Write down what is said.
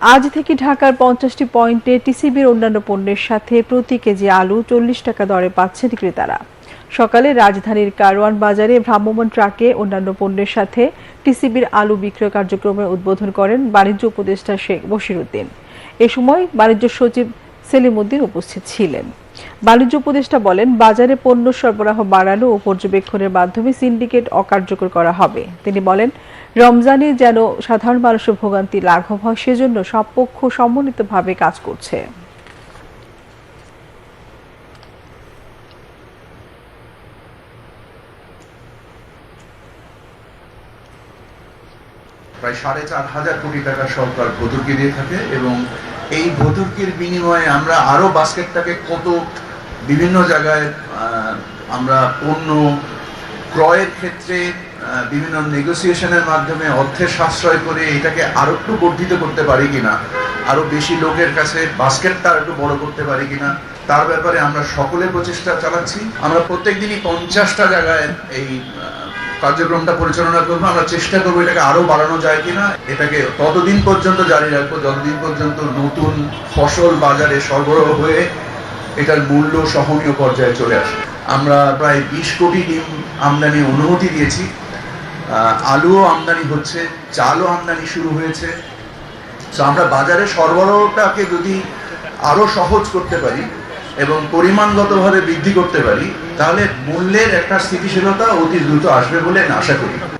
আজ থেকে ঢাকার পঞ্চাশটি পয়েন্টে টিসিবির অন্যান্য পণ্যের সাথে প্রতি কেজি আলু চল্লিশ টাকা দরে পাচ্ছেন ক্রেতারা। সকালে রাজধানীর কারওয়ান বাজারে ভ্রাম্যমাণ ট্রাকে অন্যান্য পণ্যের সাথে টিসিবির আলু বিক্রয় কার্যক্রমের উদ্বোধন করেন বাণিজ্য উপদেষ্টা শেখ বশিরুদ্দিন। এ সময় বাণিজ্য সচিব সেলিম উদ্দিন উপস্থিত ছিলেন। বাণিজ্য উপদেষ্টা বলেন, বাজারে পণ্য সরবরাহ বাড়ানো ও পর্যবেক্ষণের মাধ্যমে সিন্ডিকেট অকার্যকর করা হবে। তিনি বলেন, রমজানে যেন সাধারণ মানুষের ভোগান্তি লাঘব হয়, সেজন্য সব পক্ষ সমন্বিতভাবে কাজ করছে। প্রায় সাড়ে চার হাজার কোটি টাকা সরকার ভর্তুকি দিয়ে থাকে এবং এই ভর্তুকির বিনিময়ে আমরা আরও বাস্কেটটাকে কত বিভিন্ন জায়গায় আমরা পণ্য ক্রয়ের ক্ষেত্রে বিভিন্ন নেগোসিয়েশনের মাধ্যমে অর্থের সাশ্রয় করে এটাকে আরও একটু বর্ধিত করতে পারি কিনা, আরও বেশি লোকের কাছে বাস্কেটটা আর একটু বড় করতে পারি কিনা, তার ব্যাপারে আমরা সকলে প্রচেষ্টা চালাচ্ছি। আমরা প্রত্যেক দিনই পঞ্চাশটা জায়গায় এই কার্যক্রমটা পরিচালনা করব। আমরা চেষ্টা করব এটাকে আরও বাড়ানো যায় কিনা। এটাকে ততদিন পর্যন্ত জারি রাখব, যতদিন পর্যন্ত নতুন ফসল বাজারে সরবরাহ হয়ে এটার মূল্য সহনীয় পর্যায়ে চলে আসে। আমরা প্রায় বিশ কোটি ডিম আমদানি অনুমতি দিয়েছি। আলুও আমদানি হচ্ছে, চালও আমদানি শুরু হয়েছে। তো আমরা বাজারে সরবরাহটাকে যদি আরও সহজ করতে পারি এবং পরিমাণগতভাবে বৃদ্ধি করতে পারি, তাহলে মূল্যের একটা স্থিতিশীলতা অতি দ্রুত আসবে বলে আশা করি।